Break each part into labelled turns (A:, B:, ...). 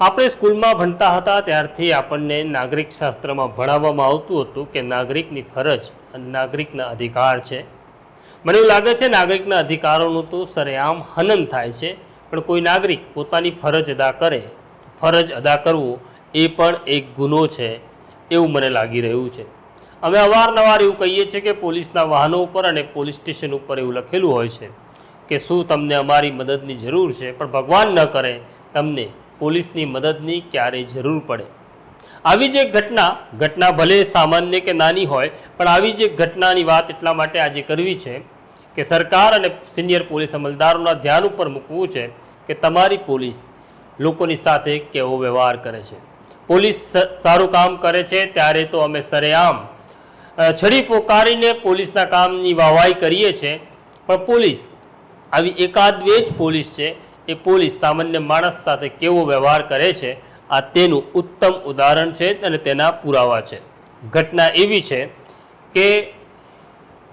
A: આપણે સ્કૂલમાં ભણતા હતા ત્યારથી આપણને નાગરિક શાસ્ત્રમાં ભણાવવામાં આવતું હતું કે નાગરિકની ફરજ અને નાગરિકના અધિકાર છે. મને એવું લાગે છે નાગરિકના અધિકારોનું તો સરેઆમ હનન થાય છે, પણ કોઈ નાગરિક પોતાની ફરજ અદા કરે, ફરજ અદા કરવું એ પણ એક ગુનો છે એવું મને લાગી રહ્યું છે. અમે અવારનવાર એવું કહીએ છીએ કે પોલીસના વાહનો ઉપર અને પોલીસ સ્ટેશન ઉપર એવું લખેલું હોય છે કે શું તમને અમારી મદદની જરૂર છે, પણ ભગવાન ન કરે તમને પોલીસની મદદની ક્યારેય જરૂર પડે. આવી જે ઘટના ઘટના ભલે સામાન્ય કે નાની હોય, પણ આવી જે ઘટનાની વાત એટલા માટે આજે કરવી છે કે સરકાર અને સિનિયર પોલીસ અમલદારોના ધ્યાન ઉપર મૂકવું છે કે તમારી પોલીસ લોકોની સાથે કેવો વ્યવહાર કરે છે. પોલીસ સારું કામ કરે છે, ત્યારે તો અમે સરેઆમ છડી પોકારીને પોલીસના કામની વાહવાઈ કરીએ છીએ પણ પોલીસ, આવી એકાદ બે જ પોલીસ છે એ પોલીસ સામાન્ય માણસ સાથે કેવો વ્યવહાર કરે છે, આ તેનું ઉત્તમ ઉદાહરણ છે અને તેના પુરાવા છે. ઘટના એવી છે કે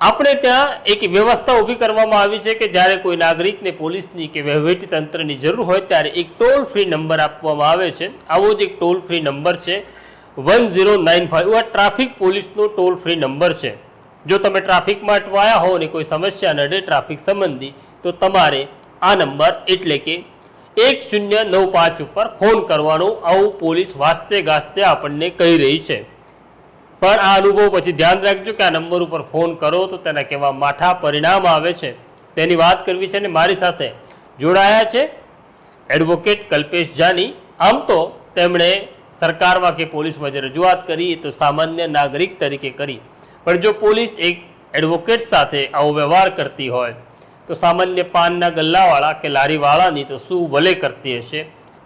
A: આપણે ત્યાં એક વ્યવસ્થા ઊભી કરવામાં આવી છે કે જ્યારે કોઈ નાગરિકને પોલીસની કે વહીવટી તંત્રની જરૂર હોય ત્યારે એક ટોલ ફ્રી નંબર આપવામાં આવે છે. આવો જ એક ટોલ ફ્રી નંબર છે. વન ઝીરો નાઇન ફાઇવ આ ટ્રાફિક પોલીસનો ટોલ ફ્રી નંબર છે. જો તમે ટ્રાફિકમાં અટવાયા હો અને કોઈ સમસ્યા નડે ટ્રાફિક સંબંધી, તો તમારે આ નંબર એટલે કે એક શૂન્ય નવ પાંચ ઉપર ફોન કરવાનું આવું પોલીસ વાસ્તે ગાસ્તે આપણને કહી રહી છે. પણ આ અનુભવ પછી ધ્યાન રાખજો કે આ નંબર ઉપર ફોન કરો તો તેના કેવા માઠા પરિણામ આવે છે. તેની વાત કરવી છે અને મારી સાથે જોડાયા છે એડવોકેટ કલ્પેશ જાની. આમ તો તેમણે સરકારમાં કે પોલીસમાં જે રજૂઆત કરી તો સામાન્ય નાગરિક તરીકે કરી. પણ જો પોલીસ એક એડવોકેટ સાથે આવો વ્યવહાર કરતી હોય તો સામાન્ય પાનના ગલ્લાવાળા કે લારીવાળાની તો શું વલે કરતી હશે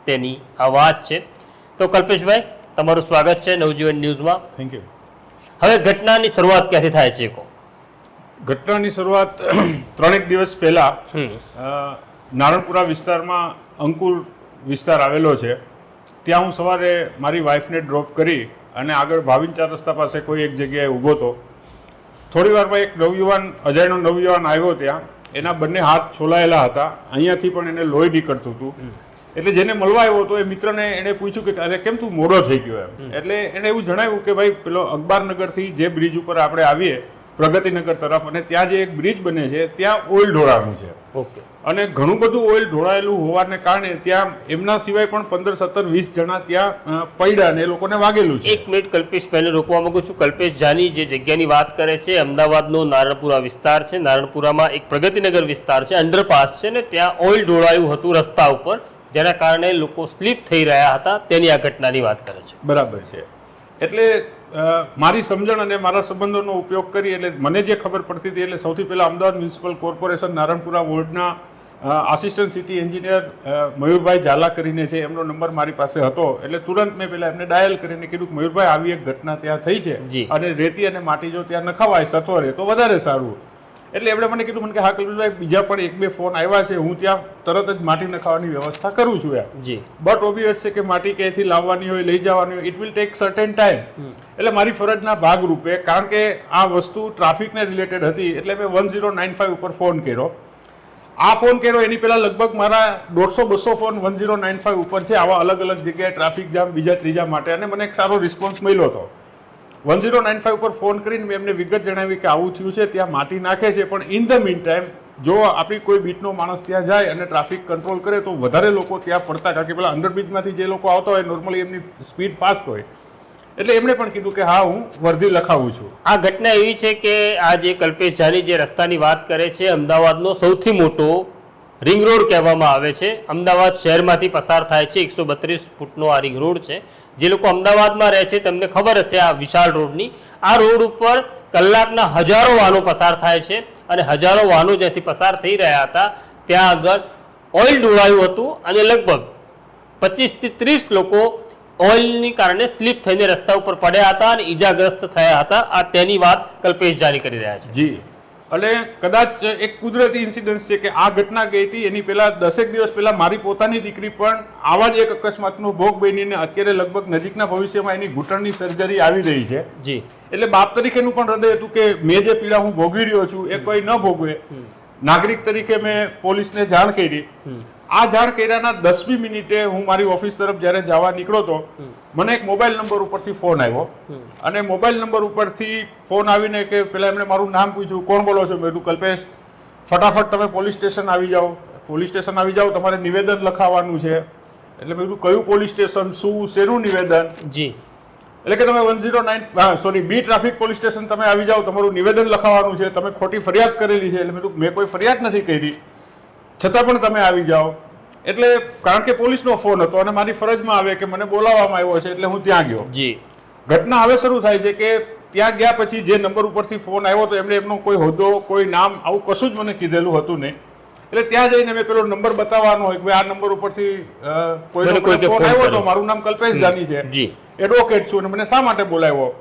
A: તેની આ વાત છે. તો કલ્પેશભાઈ તમારું સ્વાગત છે નવજીવન ન્યૂઝમાં.
B: થેન્ક યુ
A: હવે ઘટનાની શરૂઆત ક્યાંથી થાય છે કહો
B: ઘટનાની શરૂઆત ત્રણેક દિવસ પહેલાં નારણપુરા વિસ્તારમાં અંકુર વિસ્તાર આવેલો છે. ત્યાં હું સવારે મારી વાઈફને ડ્રોપ કરી અને આગળ ભાવિન ચાર રસ્તા પાસે કોઈ એક જગ્યાએ ઊભો હતો થોડી વારમાં એક નવયુવાન અજાણ્યો નવયુવાન આવ્યો ત્યાં. એના બંને હાથ છોલાયેલા હતા. અહીંયાથી પણ એને લોહી નીકળતું હતું. એટલે જેને મળવા આવ્યો હતો એ મિત્રને એને પૂછ્યું કે અરે કેમ તું મોડો થઈ ગયો એમ. એટલે એને એવું જણાવ્યું કે ભાઈ પેલો અખબારનગરથી જે બ્રિજ ઉપર આપણે આવીએ પ્રગતિનગર તરફ અને ત્યાં જે એક બ્રિજ બને છે ત્યાં ઓઇલ ઢોળાનું છે.
A: ઓકે.
B: અને ઘણું બધું ઓઇલ ઢોળાયેલું હોવાને કારણે ત્યાં એમના સિવાય પણ પંદર સત્તર વીસ જણા ત્યાં પડ્યા અને એ લોકોને વાગેલું છે.
A: એક મિનિટ કલ્પેશભાઈને રોકવા માંગુ છું. કલ્પેશ જાની જે જગ્યાની વાત કરે છે અમદાવાદનો નારણપુરા વિસ્તાર છે. નારણપુરામાં એક પ્રગતિનગર વિસ્તાર છે અંડરપાસ છે ને ત્યાં ઓઇલ ઢોળાયું હતું રસ્તા ઉપર જેના કારણે લોકો સ્લીપ થઈ રહ્યા હતા. તેની આ ઘટનાની વાત કરે છે.
B: બરાબર છે. એટલે મારી સમજણ અને મારા સંબંધોનો ઉપયોગ કરી એટલે મને જે ખબર પડતી હતી એટલે સૌથી પહેલાં Ahmedabad municipal corporation Naranpura વોર્ડના assistant city engineer Mayurbhai Zala કરીને છે એમનો નંબર મારી પાસે હતો. એટલે તુરંત મેં પહેલાં એમને ડાયલ કરીને કીધું કે મયુરભાઈ આવી એક ઘટના ત્યાં થઈ છે અને રેતી અને માટી જો ત્યાં નખાવાય સત્વરે તો વધારે સારું. એટલે એમણે મને કીધું મને કે હા કલ્પેશભાઈ બીજા પણ એક બે ફોન આવ્યા છે હું ત્યાં તરત જ માટી નખાવાની વ્યવસ્થા કરું છું યાર
A: જી.
B: બટ ઓબ્વિયસ છે કે માટી ક્યાંથી લાવવાની હોય લઈ જવાની હોય it will take certain time એટલે મારી ફરજના ભાગરૂપે કારણ કે આ વસ્તુ ટ્રાફિકને રિલેટેડ હતી એટલે મેં વન ઝીરો નાઇન ફાઇવ ઉપર ફોન કર્યો. આ ફોન કર્યો એની પહેલા લગભગ મારા દોઢસો બસો phone one zero nine five ઉપર છે આવા અલગ અલગ જગ્યાએ ટ્રાફિક જામ બીજા ત્રીજા માટે અને મને એક સારો રિસ્પોન્સ મળ્યો હતો. વન ઝીરો નાઇન ફાઇવ ઉપર ફોન કરીને મેં એમને વિગત જણાવી કે આવું થયું છે, ત્યાં માટી નાખે છે, પણ ઇન ધ મીન ટાઈમ જો આપણી કોઈ બીટનો માણસ ત્યાં જાય અને ટ્રાફિક કંટ્રોલ કરે તો વધારે લોકો ત્યાં ફરતા, કારણ કે પેલા અંડરબ્રિજમાંથી જે લોકો આવતા હોય નોર્મલી એમની સ્પીડ ફાસ્ટ હોય. એટલે એમણે પણ કીધું કે હા, હું વર્ધી લખાવું છું.
A: આ ઘટના એવી છે કે આ જે કલ્પેશ ઝાની જે રસ્તાની વાત કરે છે, અમદાવાદનો સૌથી મોટો રિંગ રોડ કહેવામાં આવે છે. અમદાવાદ શહેરમાંથી પસાર થાય છે. એકસો બત્રીસ ફૂટનો આ રિંગ રોડ છે. જે લોકો અમદાવાદમાં રહે છે, તેમને ખબર હશે આ વિશાળ રોડની. આ રોડ ઉપર કલાકના હજારો વાહનો પસાર થાય છે અને હજારો વાહનો જ્યાંથી પસાર થઈ રહ્યા હતા, ત્યાં આગળ ઓઇલ ડોળાયું હતું અને લગભગ પચીસથી ત્રીસ લોકો ઓઇલની કારણે સ્લીપ થઈને રસ્તા ઉપર પડ્યા હતા અને ઈજાગ્રસ્ત થયા હતા. આ તેની વાત કલ્પેશ જાની કરી રહ્યા છે.
B: જી. અને કદાચ એક કુદરતી ઇન્સિડન્સ છે કે આ ઘટના ગઈ હતી. એની પહેલાં દસેક દિવસ પહેલાં મારી પોતાની દીકરી પણ આવા જ એક અકસ્માતનો ભોગ બનીને અત્યારે લગભગ નજીકના ભવિષ્યમાં એની ઘૂંટણની સર્જરી આવી રહી છે.
A: જી.
B: એટલે બાપ તરીકેનું પણ હૃદય હતું કે મેં જે પીડા હું ભોગવી રહ્યો છું એ કોઈ ન ભોગવે. નાગરિક તરીકે મેં પોલીસને જાણ કરી. આ ઝાડ કર્યાના દસમી મિનિટે હું મારી ઓફિસ તરફ જ્યારે જવા નીકળો તો મને એક મોબાઈલ નંબર ઉપરથી ફોન આવ્યો. અને મોબાઈલ નંબર ઉપરથી ફોન આવીને કે પેલા એમણે મારું નામ પૂછ્યું કોણ બોલો છો? મેં કલ્પેશ ફટાફટ તમે પોલીસ સ્ટેશન આવી જાઓ. પોલીસ સ્ટેશન આવી જાઓ તમારે નિવેદન લખાવવાનું છે. એટલે મેં કીધું કયું પોલીસ સ્ટેશન? શું? શેનું નિવેદન?
A: જી.
B: એટલે કે તમે one zero nine sorry B traffic police station તમે આવી જાઓ તમારું નિવેદન લખાવવાનું છે તમે ખોટી ફરિયાદ કરેલી છે. એટલે મેં કીધું મેં કોઈ ફરિયાદ નથી કરી. છતાં પણ તમે આવી જાઓ. એટલે કારણ કે પોલીસનો ફોન હતો અને મારી ફરજમાં આવે કે મને બોલાવવામાં આવ્યો છે એટલે હું ત્યાં ગયો.
A: જી.
B: ઘટના હવે શરૂ થાય છે કે ત્યાં ગયા પછી જે નંબર ઉપરથી ફોન આવ્યો તો એમણે એમનો કોઈ હોદ્દો કોઈ નામ આવું કશું જ મને કીધેલું હતું નહીં. એટલે ત્યાં જઈને મેં પેલો નંબર બતાવવાનો હોય કે આ નંબર ઉપરથી
A: કોઈ
B: ફોન આવ્યો તો મારું નામ કલ્પેશ જાની છે એડવોકેટ છું અને મને શા માટે બોલાવ્યો?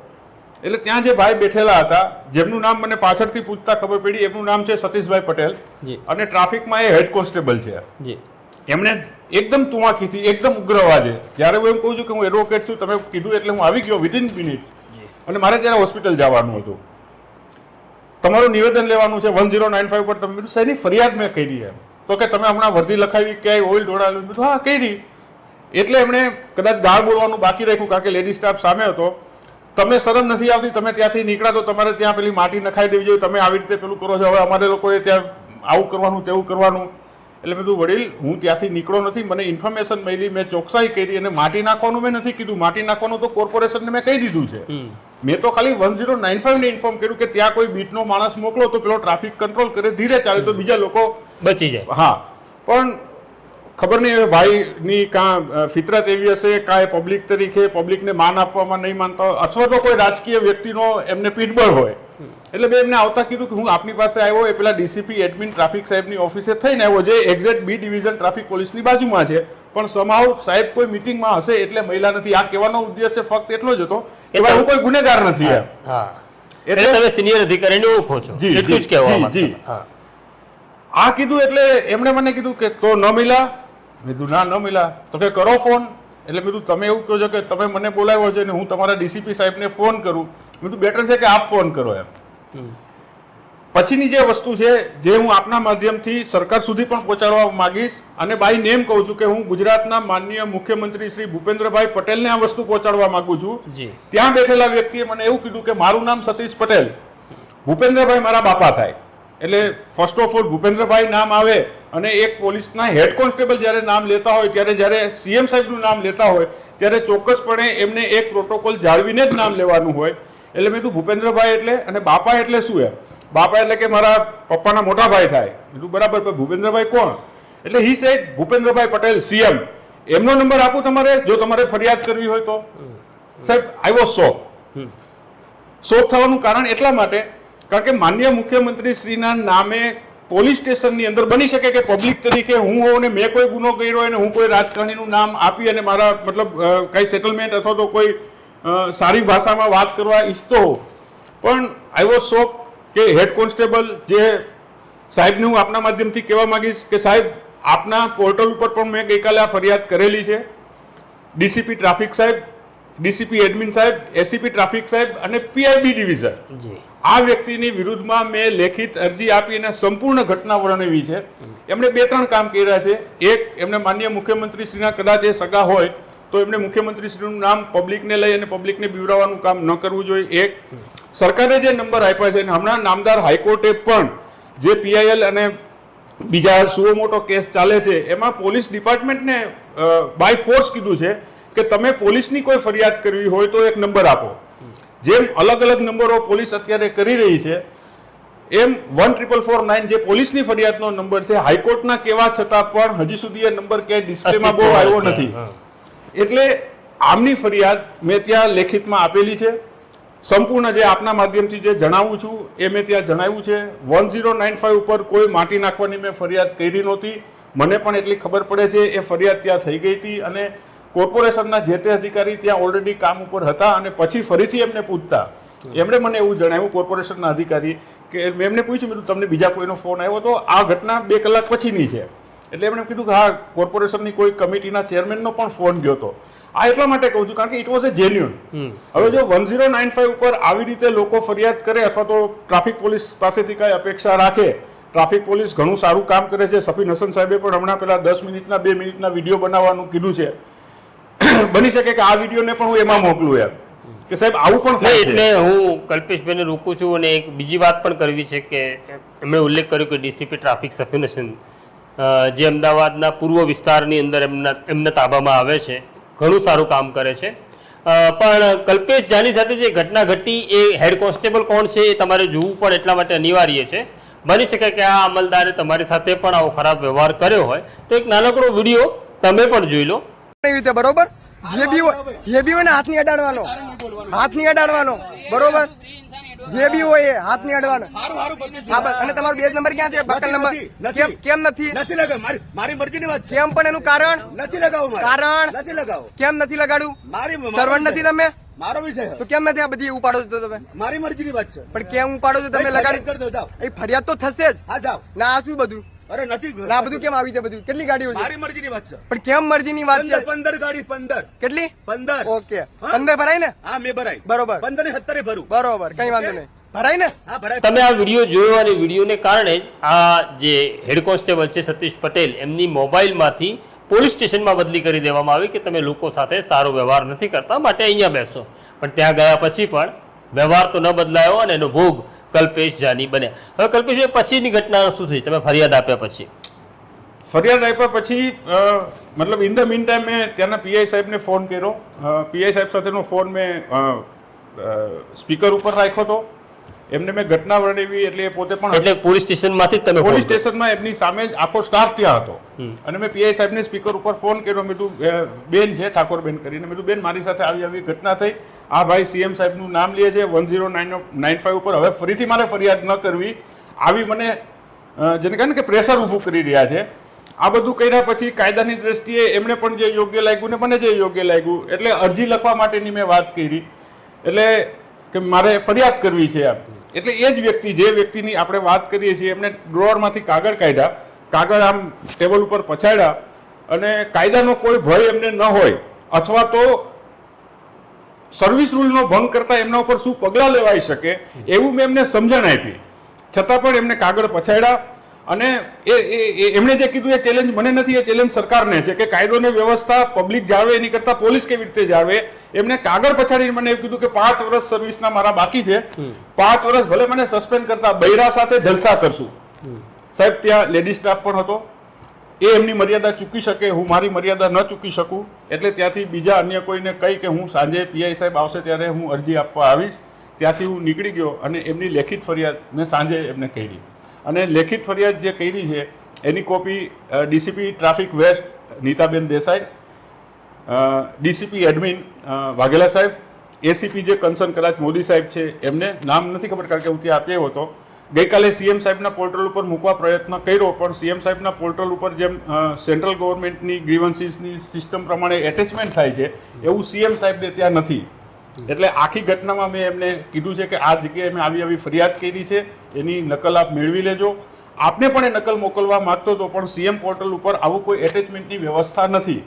B: એટલે ત્યાં જે ભાઈ બેઠેલા હતા જેમનું નામ મને પાછળથી પૂછતા ખબર પડી એમનું નામ છે સતીશભાઈ પટેલ.
A: જી.
B: અને ટ્રાફિકમાં એ હેડ કોન્સ્ટેબલ છે. એમણે એકદમ તુવાખીથી એકદમ ઉગ્ર અવાજે જ્યારે હું એમ કહું છું કે હું એડવોકેટ છું તમે કીધું એટલે હું આવી ગયો વિધિન મિનિટ અને મારે ત્યારે હોસ્પિટલ જવાનું હતું. તમારું નિવેદન લેવાનું છે વન ઝીરો નાઇન ફાઇવ પર તમે શેની ફરિયાદ મેં કરી એમ તો કે તમે હમણાં વર્ધી લખાવી ક્યાંય ઓઇલ ઢોળાવેલું મેં કીધું હા કરી. એટલે એમણે કદાચ ગાળ બોલવાનું બાકી રાખ્યું કારણ કે લેડી સ્ટાફ સામે હતો. તમે શરમ નથી આવતી તમે ત્યાંથી નીકળ્યા તો તમારે ત્યાં પેલી માટી નખાઈ દેવી જોઈએ તમે આવી રીતે પેલું કરો છો. હવે અમારે લોકોએ ત્યાં આવું કરવાનું તેવું કરવાનું. એટલે મેં કીધું વડીલ હું ત્યાંથી નીકળો નથી મને ઇન્ફોર્મેશન મળી મેં ચોકસાઈ કરી અને માટી નાખવાનું મેં નથી કીધું. માટી નાખવાનું તો કોર્પોરેશનને મેં કહી દીધું છે. મેં તો ખાલી વન ઝીરો નાઇન ફાઇવને ઇન્ફોર્મ કર્યું કે ત્યાં કોઈ બીટનો માણસ મોકલો તો પેલો ટ્રાફિક કંટ્રોલ કરે ધીરે ચાલે તો બીજા લોકો
A: બચી જાય.
B: હા. પણ ખબર નહીં હવે ભાઈની કાં ફિતરત એવી હશે કાં એ પબ્લિક તરીકે પબ્લિકને માન આપવામાં નહીં માનતા અથવા તો કોઈ રાજકીય વ્યક્તિનો એમને પીઠબળ હોય. એટલે મેં એમને આવતા કીધું કે હું આપની પાસે આવ્યો એ પેલા ડીસીપી એડમિન ટ્રાફિક સાહેબની ઓફિસે થઈને આવ્યો જે એક્ઝેક્ટ બી ડિવિઝન ટ્રાફિક પોલીસની બાજુમાં છે. પણ સમાવ સાહેબ કોઈ મિટિંગમાં હશે એટલે મહિલા નથી. આ કહેવાનો ઉદ્દેશ્ય ફક્ત એટલો જ હતો કે ભાઈ હું કોઈ ગુનેગાર નથી એટલે-
A: તમે સિનિયર અધિકારીને ઓળખો છો.
B: જી,
A: એટલું જ કહેવા
B: જી, આ કીધું એટલે એમણે મને કીધું કે તો ન મિલા મેં કીધું ના ન મિલા. તો કે કરો ફોન. એટલે મેં કીધું તમે એવું કહો છો કે તમે મને બોલાવ્યો છે ને હું તમારા ડીસીપી સાહેબને ફોન કરું. મેં કીધું બેટર છે કે આપ ફોન કરો એમ. પછીની જે વસ્તુ છે જે હું આપના માધ્યમથી સરકાર સુધી પણ પહોંચાડવા માંગીશ અને બાઈ નેમ કહું છું કે હું ગુજરાતના માનનીય મુખ્યમંત્રી શ્રી ભૂપેન્દ્રભાઈ પટેલને આ વસ્તુ પહોંચાડવા માંગુ છું. ત્યાં બેઠેલા વ્યક્તિએ મને એવું કીધું કે મારું નામ સતીશ પટેલ. ભૂપેન્દ્રભાઈ મારા બાપા થાય. એટલે ફર્સ્ટ ઓફ ઓલ ભૂપેન્દ્રભાઈ નામ આવે અને એક પોલીસના હેડ કોન્સ્ટેબલ જ્યારે નામ લેતા હોય ત્યારે જ્યારે સીએમ સાહેબનું નામ લેતા હોય ત્યારે ચોક્કસપણે એમને એક પ્રોટોકોલ જાળવીને જ નામ લેવાનું હોય. એટલે મેં કીધું ભૂપેન્દ્રભાઈ એટલે અને બાપા એટલે શું એમ? બાપા એટલે કે મારા પપ્પાના મોટા ભાઈ થાય. કીધું બરાબર પણ ભૂપેન્દ્રભાઈ કોણ? એટલે he said Bhupendrabhai Patel CM. એમનો નંબર આપું તમારે જો તમારે ફરિયાદ કરવી હોય તો. સાહેબ આઈ વોઝ શોક શોક થવાનું કારણ એટલા માટે કારણ કે માન્ય મુખ્યમંત્રી શ્રીના નામે પોલીસ સ્ટેશનની અંદર બની શકે કે પબ્લિક તરીકે હું હોઉં ને મેં કોઈ ગુનો કર્યો અને હું કોઈ રાજકારણીનું નામ આપી અને મારા, મતલબ કંઈ સેટલમેન્ટ અથવા તો કોઈ સારી ભાષામાં વાત કરવા ઈચ્છતો હો પણ આઈ વોઝ શોક કે હેડ કોન્સ્ટેબલ જે સાહેબને હું આપના માધ્યમથી કહેવા માંગીશ કે સાહેબ, આપના પોર્ટલ ઉપર પણ મેં ગઈકાલે આ ફરિયાદ કરેલી છે. ડીસીપી ટ્રાફિક સાહેબ ડીસીપી એડમિન સાહેબ એસીપી ટ્રાફિક સાહેબ અને પીઆઈબી ડિવિઝન. આ વ્યક્તિની વિરુદ્ધમાં મેં લેખિત અરજી આપી અને સંપૂર્ણ ઘટના વર્ણવી છે. એમણે બે ત્રણ કામ કર્યા છે. એક એમને માન્ય મુખ્યમંત્રી શ્રીના કદાચ એ સગા હોય તો એમણે મુખ્યમંત્રી શ્રીનું નામ પબ્લિકને લઈ અને પબ્લિકને બીવડાવવાનું કામ ન કરવું જોઈએ. એક સરકારે જે નંબર આપ્યા છે અને હમણાં નામદાર હાઈકોર્ટે પણ જે પીઆઈએલ અને બીજા સુઓ મોટો કેસ ચાલે છે એમાં પોલીસ ડિપાર્ટમેન્ટને બાય ફોર્સ કીધું છે કે તમે પોલીસની કોઈ ફરિયાદ કરવી હોય તો એક નંબર આપો. જેમ અલગ અલગ નંબરો પોલીસ અત્યારે કરી રહી છે એમ વન ટ્રિપલ ફોર નાઇન જે પોલીસની ફરિયાદનો નંબર છે હાઈકોર્ટના કેવા છતાં પણ હજી સુધી એ નંબર કે ડિસ્પ્લેમાં બહુ આવ્યો નથી. એટલે આમની ફરિયાદ મેં ત્યાં લેખિતમાં આપેલી છે. સંપૂર્ણ જે આપના માધ્યમથી જે જણાવું છું એ મેં ત્યાં જણાવ્યું છે. વન ઝીરો નાઇન ફાઇવ ઉપર કોઈ માટી નાખવાની મેં ફરિયાદ કરી નહોતી. મને પણ એટલી ખબર પડે છે એ ફરિયાદ ત્યાં થઈ ગઈ હતી અને કોર્પોરેશનના જે તે અધિકારી ત્યાં ઓલરેડી કામ ઉપર હતા અને પછી ફરીથી એમને પૂછતા. એમણે મને એવું જણાવ્યું કોર્પોરેશનના અધિકારી કે મેં એમને પૂછ્યું મેં તમને બીજા કોઈનો ફોન આવ્યો તો આ ઘટના બે કલાક પછીની છે. એટલે એમણે કીધું કે હા કોર્પોરેશનની કોઈ કમિટીના ચેરમેનનો પણ ફોન ગયો હતો આ એટલા માટે કહું છું કારણ કે ઇટ વોઝ એ જેન્યુન. હવે જો વન ઝીરો નાઇન ફાઈવ ઉપર આવી રીતે લોકો ફરિયાદ કરે અથવા તો ટ્રાફિક પોલીસ પાસેથી કાંઈ અપેક્ષા રાખે ટ્રાફિક પોલીસ ઘણું સારું કામ કરે છે. સફીન હસન સાહેબે પણ હમણાં પેલા દસ મિનિટના બે મિનિટના વીડિયો બનાવવાનું કીધું છે. બની શકે કે આ વિડીયોને પણ હું એમાં મોકલું એમ. કે સાહેબ આવું પણ થાય
A: એટલે હું કલ્પેશભાઈને રોકું છું અને એક બીજી વાત પણ કરવી છે કે એમણે ઉલ્લેખ કર્યો કે ડીસીપી ટ્રાફિક સફિનેશન જે અમદાવાદના પૂર્વ વિસ્તારની અંદર એમના એમના તાબામાં આવે છે ઘણું સારું કામ કરે છે. પણ કલ્પેશ જાની સાથે જે ઘટના ઘટી એ હેડ કોન્સ્ટેબલ કોણ છે એ તમારે જોવું પણ એટલા માટે અનિવાર્ય છે. બની શકે કે આ અમલદારે તમારી સાથે પણ આવો ખરાબ વ્યવહાર કર્યો હોય. તો એક નાનકડો વીડિયો તમે પણ જોઈ લો.
C: એવી રીતે બરોબર? જે બી હોય જે બી હોય ને હાથની અડાડવાનો હાથની અડાડવાનો. બરોબર? જે બી હોય એ હાથની અડવાનો અને તમારો બેજ નંબર ક્યાં છે? બકલ નંબર કેમ નથી?
D: નથી લગાવ. મારી મરજી ની વાત
C: કેમ પણ એનું કારણ?
D: નથી લગાવું
C: કારણ?
D: નથી લગાવું.
C: કેમ નથી લગાડ્યું?
D: મારી
C: સર્વન્ટ નથી તમે?
D: મારો વિષય
C: તો કેમ નથી આ બધી ઉપાડો છો તમે?
D: મારી મરજીની વાત છે.
C: પણ કેમ ઉપાડો છો તમે લગાડી એ ફરિયાદ તો થશે જ.
D: હા જાઓ.
C: ના આ શું બધું?
D: અરે નથી
C: ના આ બધું કેમ આવી છે બધું? કેટલી ગાડીઓ છે?
D: મારી મરજીની વાત છે.
C: પણ કેમ મરજીની વાત
D: પંદર
C: છે?
D: પંદર ગાડી પંદર.
C: કેટલી?
D: પંદર.
C: ઓકે.
D: હા?
C: પંદર ભરાય ને?
D: હા મેં ભરાય
C: બરોબર.
D: પંદર ને સત્તરે ભરું.
C: બરોબર કઈ વાંધો નહીં. ભરાય ને?
D: હા ભરાય.
A: તમે આ વીડિયો જોયો અને વિડીયોને કારણે જ આ જે હેડ કોન્સ્ટેબલ છે સતીશ પટેલ એમની મોબાઈલમાંથી પોલીસ સ્ટેશનમાં બદલી કરી દેવામાં આવી કે તમે લોકો સાથે સારો વ્યવહાર નથી કરતા માટે અહીંયા બેસો. પણ ત્યાં ગયા પછી પણ વ્યવહાર તો ન બદલાયો અને એનો ભોગ કલ્પેશ જાની બન્યા. હવે કલ્પેશભાઈ પછીની ઘટના શું થઈ? તમે ફરિયાદ આપ્યા પછી.
B: ફરિયાદ આપ્યા પછી મતલબ ઇન ધ મીન ટાઈમ મેં ત્યાંના પીઆઈ સાહેબને ફોન કર્યો. પીઆઈ સાહેબ સાથેનો ફોન મેં સ્પીકર ઉપર રાખ્યો હતો. એમને મેં ઘટના વર્ણવી એટલે એ પોતે પણ
A: એટલે પોલીસ સ્ટેશનમાંથી તમે
B: પોલીસ સ્ટેશનમાં એમની સામે જ આખો સ્ટાફ ત્યાં હતો. અને મેં પીઆઈ સાહેબને સ્પીકર ઉપર ફોન કર્યો. મેં બેન છે ઠાકોર બેન કરીને. મેં બેન મારી સાથે આવી આવી ઘટના થઈ. આ ભાઈ સીએમ સાહેબનું નામ લે છે. One zero nine nine five ઉપર. હવે ફરીથી મારે ફરિયાદ ન કરવી. આવી મને જેને કહે ને કે પ્રેશર ઊભું કરી રહ્યા છે. આ બધું કર્યા પછી કાયદાની દ્રષ્ટિએ એમણે પણ જે યોગ્ય લાગ્યું ને મને જે યોગ્ય લાગ્યું. એટલે અરજી લખવા માટેની મેં વાત કરી. એટલે કે મારે ફરિયાદ કરવી છે એમ એટલે એ જ વ્યક્તિ, જે વ્યક્તિની આપણે વાત કરીએ છીએ, એમને ડ્રોવરમાંથી કાગળ કાઢ્યા. કાગળ આમ ટેબલ ઉપર પછાડ્યા અને કાયદાનો કોઈ ભય એમને ન હોય, અથવા તો સર્વિસ રૂલનો ભંગ કરતા એમના ઉપર શું પગલાં લેવાઈ શકે, એવું મેં એમને સમજણ આપી. છતાં પણ એમને કાગળ પછાડ્યા. અને એ એ- એ- એમણે જે કીધું એ ચેલેન્જ મને નથી એ ચેલેન્જ સરકારને છે કે કાયદો ને વ્યવસ્થા પબ્લિક જાળવે એની કરતા પોલીસ કેવી રીતે જાળવે? એમને કાગળ પછાડીને મને એવું કીધું કે પાંચ વર્ષ સર્વિસના મારા બાકી છે. પાંચ વર્ષ ભલે મને સસ્પેન્ડ કરતા બૈરા સાથે જલસા કરશું. સાહેબ ત્યાં લેડી સ્ટાફ પણ હતો. એ એમની મર્યાદા ચૂકી શકે હું મારી મર્યાદા ન ચૂકી શકું. એટલે ત્યાંથી બીજા અન્ય કોઈને કહી કે હું સાંજે પીઆઈ સાહેબ આવશે ત્યારે હું અરજી આપવા આવીશ. ત્યાંથી હું નીકળી ગયો અને એમની લેખિત ફરિયાદ મેં સાંજે એમને કરી અને લેખિત ફરિયાદ જે કરી છે, એની copy DCP traffic west Nitaben Desai DCP admin Vaghela સાહેબ, એસીપી જે કન્સર્ન કદાચ મોદી સાહેબ છે, એમને નામ નથી ખબર કારણ કે હું ત્યાં આપ્યો હતો. ગઈકાલે સીએમ સાહેબના પોર્ટલ ઉપર મૂકવા પ્રયત્ન કર્યો, પણ સીએમ સાહેબના પોર્ટલ ઉપર જેમ સેન્ટ્રલ ગવર્મેન્ટની ગ્રીવન્સીસની સિસ્ટમ પ્રમાણે એટેચમેન્ટ થાય છે, એવું સીએમ સાહેબને ત્યાં નથી. એટલે આખી ઘટનામાં મેં એમને કીધું છે કે આ જગ્યાએ મેં આવી આવી ફરિયાદ કરી છે એની નકલ આપ મેળવી લેજો. આપને પણ એ નકલ મોકલવા માંગતો હતો પણ સીએમ પોર્ટલ ઉપર આવું કોઈ એટેચમેન્ટની વ્યવસ્થા નથી.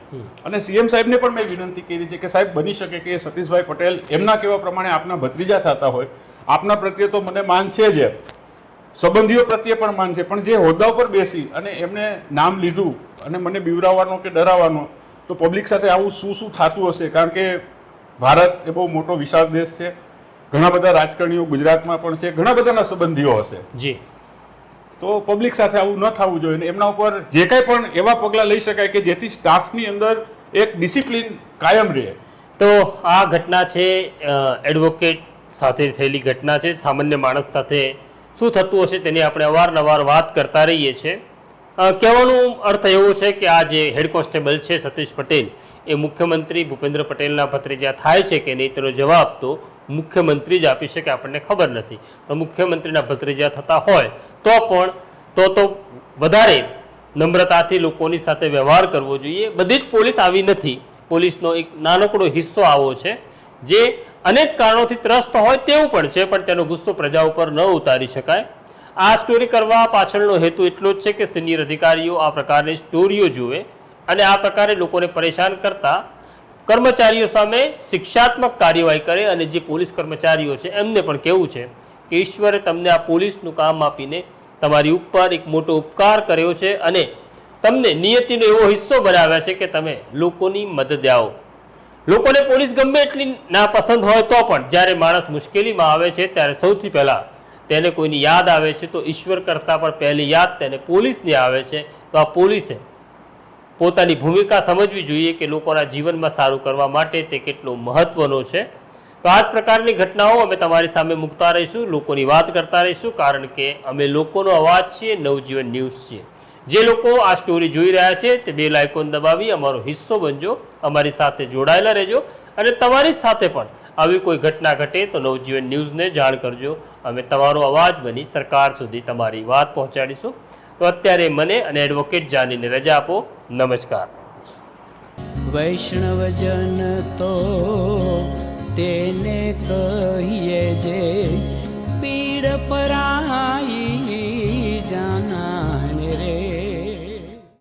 B: અને સીએમ સાહેબને પણ મેં વિનંતી કરી છે કે સાહેબ બની શકે કે સતીશભાઈ પટેલ એમના કહેવા પ્રમાણે આપના ભત્રીજા થતા હોય આપના પ્રત્યે તો મને માન છે જ. સંબંધીઓ પ્રત્યે પણ માન છે. પણ જે હોદ્દા ઉપર બેસી અને એમને નામ લીધું અને મને બીવરાવવાનો કે ડરાવવાનો તો પબ્લિક સાથે આવું શું શું થતું હશે? કારણ કે ભારત એ બહુ મોટો વિશાળ દેશ છે. ઘણા બધા રાજકારણીઓ ગુજરાતમાં પણ છે. ઘણા બધાના સંબંધીઓ હશે.
A: જી.
B: તો પબ્લિક સાથે આવું ન થવું જોઈએ એમના ઉપર જે કાંઈ પણ એવા પગલાં લઈ શકાય કે જેથી સ્ટાફની અંદર એક ડિસિપ્લિન કાયમ રહે.
A: તો આ ઘટના છે એડવોકેટ સાથે થયેલી ઘટના છે. સામાન્ય માણસ સાથે શું થતું હશે તેની આપણે અવારનવાર વાત કરતા રહીએ છીએ. કહેવાનો અર્થ એવો છે કે આ જે હેડ કોન્સ્ટેબલ છે સતીશ પટેલ એ મુખ્યમંત્રી ભૂપેન્દ્ર પટેલના ભત્રીજા થાય છે કે નહીં તેનો જવાબ તો મુખ્યમંત્રી જ આપી શકે, આપણને ખબર નથી. પણ મુખ્યમંત્રીના ભત્રીજા થતા હોય તો પણ તો તો વધારે નમ્રતાથી લોકોની સાથે વ્યવહાર કરવો જોઈએ. બધી જ પોલીસ આવી નથી. પોલીસનો એક નાનકડો હિસ્સો આવો છે, જે અનેક કારણોથી ત્રસ્ત હોય તેવું પણ છે, પણ તેનો ગુસ્સો પ્રજા ઉપર ન ઉતારી શકાય. આ સ્ટોરી કરવા પાછળનો હેતુ એટલો જ છે કે સિનિયર અધિકારીઓ આ પ્રકારની સ્ટોરીઓ જુએ. અને આ પ્રકારે લોકોને પરેશાન કરતા કર્મચારીઓ સામે શિક્ષાત્મક કાર્યવાહી કરે અને જે પોલીસ કર્મચારીઓ છે, એમને પણ કહેવું છે કે ઈશ્વરે તમને આ પોલીસનું કામ આપીને તમારી ઉપર એક મોટો ઉપકાર કર્યો છે અને તમને નિયતિનો એવો હિસ્સો બનાવ્યા છે કે તમે લોકોની મદદ આવો. લોકોને પોલીસ ગમે એટલી ના પસંદ હોય તો પણ જ્યારે માણસ મુશ્કેલીમાં આવે છે ત્યારે સૌથી પહેલાં તેને કોઈની યાદ આવે છે તો ઈશ્વર કરતાં પણ પહેલી યાદ તેને પોલીસની આવે છે. તો આ પોલીસે પોતાની ભૂમિકા સમજવી જોઈએ કે લોકોના જીવનમાં સારું કરવા માટે તે કેટલો મહત્વનો છે. તો આ જ પ્રકારની ઘટનાઓ અમે તમારી સામે મૂકતા રહીશું, લોકોની વાત કરતા રહીશું, કારણ કે અમે લોકોનો અવાજ છીએ, નવજીવન ન્યૂઝ છીએ. જે લોકો આ સ્ટોરી જોઈ રહ્યા છે, તે બે લાઇકોન દબાવી, અમારો હિસ્સો બનજો, અમારી સાથે જોડાયેલા રહેજો, અને તમારી સાથે પણ આવી કોઈ ઘટના ઘટે તો નવજીવન ન્યૂઝને જાણ કરજો. અમે તમારો અવાજ બની સરકાર સુધી તમારી વાત પહોંચાડીશું. તો અત્યારે મને અને એડવોકેટ જાનીને રજા આપો. નમસ્કાર.
E: વૈષ્ણવજન તો તેને કહીએ જે પીડ પરાઈ